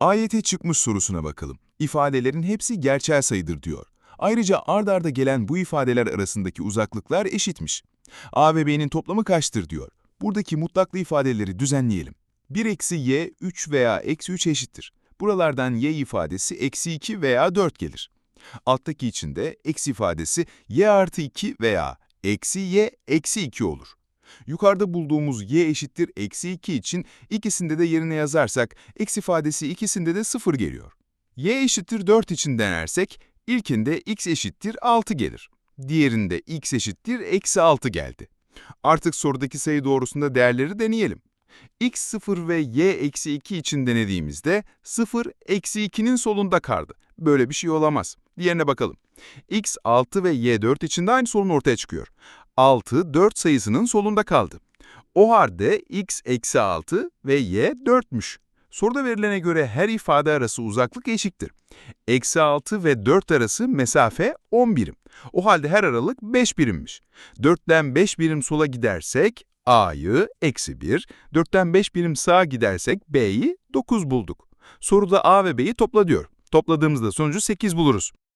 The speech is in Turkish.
AYT çıkmış sorusuna bakalım. İfadelerin hepsi gerçel sayıdır diyor. Ayrıca ard arda gelen bu ifadeler arasındaki uzaklıklar eşitmiş. A ve B'nin toplamı kaçtır diyor. Buradaki mutlaklı ifadeleri düzenleyelim. 1 eksi y 3 veya eksi 3 eşittir. Buralardan y ifadesi eksi 2 veya 4 gelir. Alttaki için de eksi ifadesi y artı 2 veya eksi y eksi 2 olur. Yukarıda bulduğumuz y eşittir eksi 2 için ikisinde de yerine yazarsak eksi ifadesi ikisinde de 0 geliyor. y eşittir 4 için denersek ilkinde x eşittir 6 gelir. Diğerinde x eşittir eksi 6 geldi. Artık sorudaki sayı doğrusunda değerleri deneyelim. x 0 ve y eksi 2 için denediğimizde 0 eksi 2'nin solunda kaldı. Böyle bir şey olamaz. Diğerine bakalım. x 6 ve y 4 için de aynı sorun ortaya çıkıyor. 6, 4 sayısının solunda kaldı. O halde x eksi 6 ve y 4'müş. Soruda verilene göre her ifade arası uzaklık eşittir. Eksi 6 ve 4 arası mesafe 10 birim. O halde her aralık 5 birimmiş. 4'ten 5 birim sola gidersek a'yı eksi 1, 4'ten 5 birim sağa gidersek b'yi 9 bulduk. Soruda a ve b'yi topla diyor. Topladığımızda sonucu 8 buluruz.